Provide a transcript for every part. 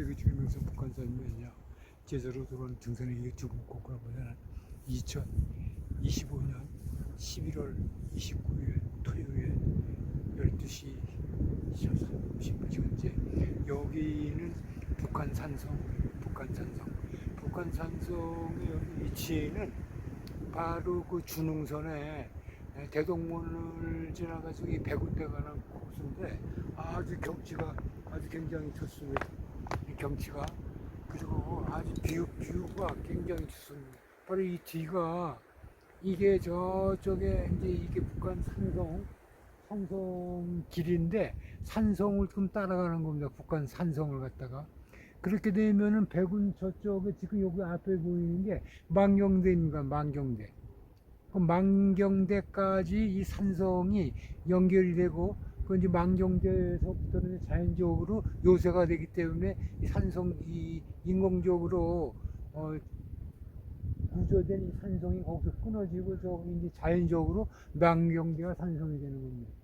세계 주민성 북한산 면이냐 제대로 들어온 등산의 유튜브 곡을 보면 2025년 11월 29일 토요일 12시 30분 현재 여기는 북한 산성 북한 산성 북한 산성의 여기 위치에는 바로 그 준흥선에 대동문을 지나가서 이 백운대 가는 코스인데 아주 경치가 아주 굉장히 좋습니다. 이 경치가 그리고 아주 뷰, 뷰가 굉장히 좋습니다. 바로 이 뒤가 이게 저쪽에 이제 이게 북한 산성 산성 길인데 산성을 좀 따라가는 겁니다. 북한 산성을 갖다가 그렇게 되면은 백운 저쪽에 지금 여기 앞에 보이는 게 망경대입니다. 망경대. 그 망경대까지 이 산성이 연결이 되고 그 이제 망경대에서부터는 자연적으로 요새가 되기 때문에 이 산성 이 인공적으로 어 구조된 이 산성이 거기서 끊어지고 저기 이제 자연적으로 망경대가 산성이 되는 겁니다.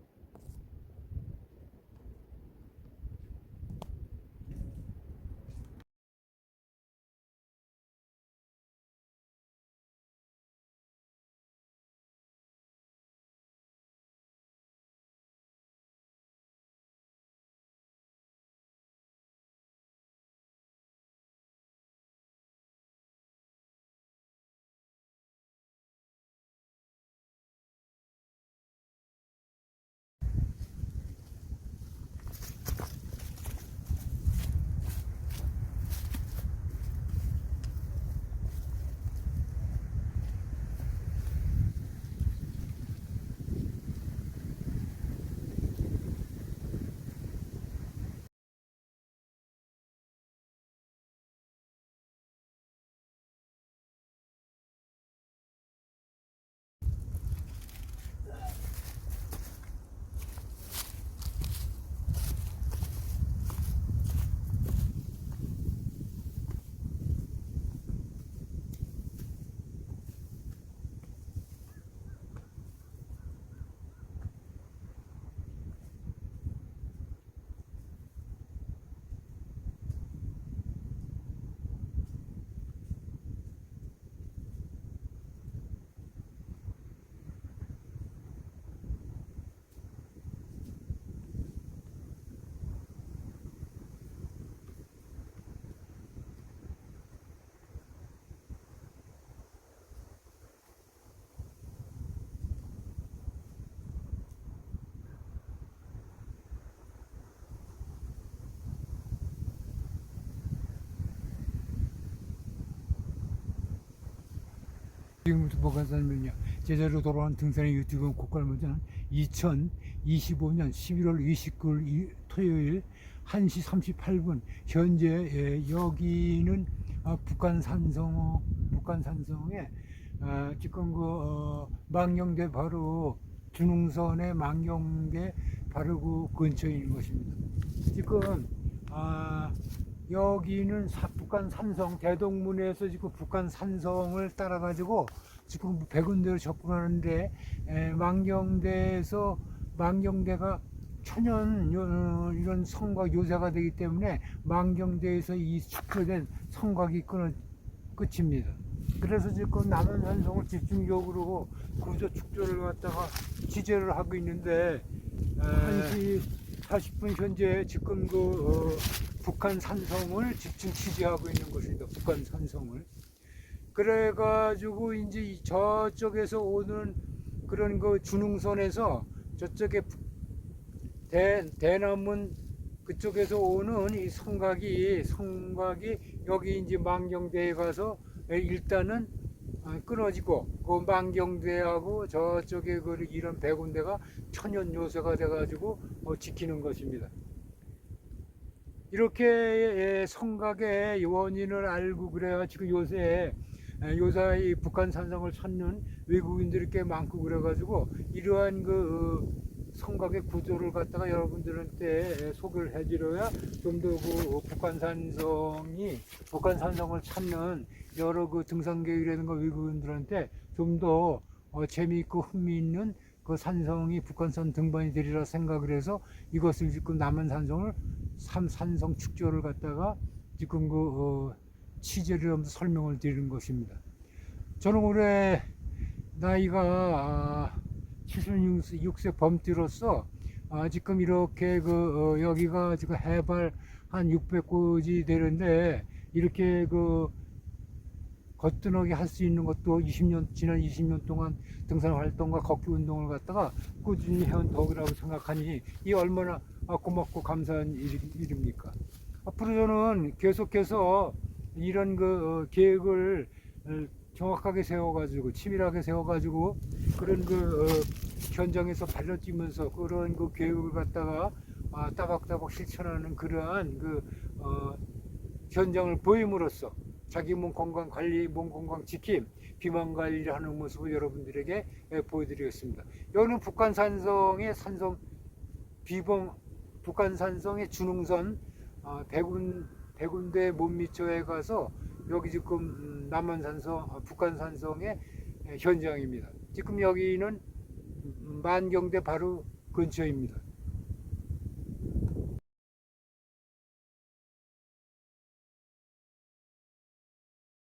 지금부터 뭐가 살면요. 제대로 돌아온 등산의 유튜브 먼저는 2025년 11월 29일 이- 토요일 1시 38분 현재 예, 여기는 아, 북한 산성 북한 산성에 아, 지금 그 어, 망경대 바로 준흥선의 망경대 바로 그 근처에 있는 것입니다. 지금 아, 여기는 사- 북한 산성 대동문에서 지금 북한 산성을 따라 가지고 지금 백운대로 접근하는데 에, 망경대에서 망경대가 천연 요- 이런 성곽 요새가 되기 때문에 망경대에서 이 축소된 성곽이 끊어 끝입니다. 그래서 지금 남한 산성을 집중적으로 구조 축조를 갖다가 취재를 하고 있는데 1시 40분 현재 지금 그 어, 북한 산성을 집중 취재하고 있는 것입니다. 북한 산성을. 그래가지고 이제 이 저쪽에서 오는 그런 그 준흥선에서 저쪽에 북- 대, 대남문 그쪽에서 오는 이 성곽이 성곽이 여기 이제 망경대에 가서 일단은 아, 끊어지고 그 망경대하고 저쪽에 그 이런 백운대가 천연 요새가 돼가지고 어, 지키는 것입니다. 이렇게 예, 성곽의 원인을 알고 그래가지고 요새 에, 요새 이 북한 산성을 찾는 외국인들이 꽤 많고 그래가지고 이러한 그 어, 성곽의 구조를 갖다가 여러분들한테 소개를 해드려야 좀 더 그 북한 산성이 북한 산성을 찾는 여러 그 등산객이라든가 외국인들한테 좀더 어, 재미있고 흥미있는 그 산성이 북한산 등반이 되리라 생각을 해서 이것을 지금 남한 산성을 삼 산성 축조를 갖다가 지금 그 어, 취재를 하면서 설명을 드리는 것입니다. 저는 올해 나이가 아, 76세 범띠로서 아, 지금 이렇게 그 어, 여기가 지금 해발 한 600고지 되는데 이렇게 그 거뜬하게 할 수 있는 것도 20년 지난 20년 동안 등산 활동과 걷기 운동을 갖다가 꾸준히 해온 덕이라고 생각하니 이 얼마나 아, 고맙고 감사한 일, 일입니까? 앞으로 저는 계속해서 이런 그 어, 계획을 어, 정확하게 세워가지고 치밀하게 세워가지고 그런 그 어, 현장에서 발로 뛰면서 그런 그 계획을 갖다가 아, 따박따박 실천하는 그러한 그 어, 현장을 보임으로써 자기 몸 건강 관리, 몸 건강 지킴, 비만 관리를 하는 모습을 여러분들에게 예, 보여드리겠습니다. 여기는 북한 산성의 산성 비봉 북한 산성의 준흥선 어, 백운 백운대 못미초에 가서 여기 지금 음, 남한 산성, 어, 북한 산성의 예, 현장입니다. 지금 여기는 음, 만경대 바로 근처입니다.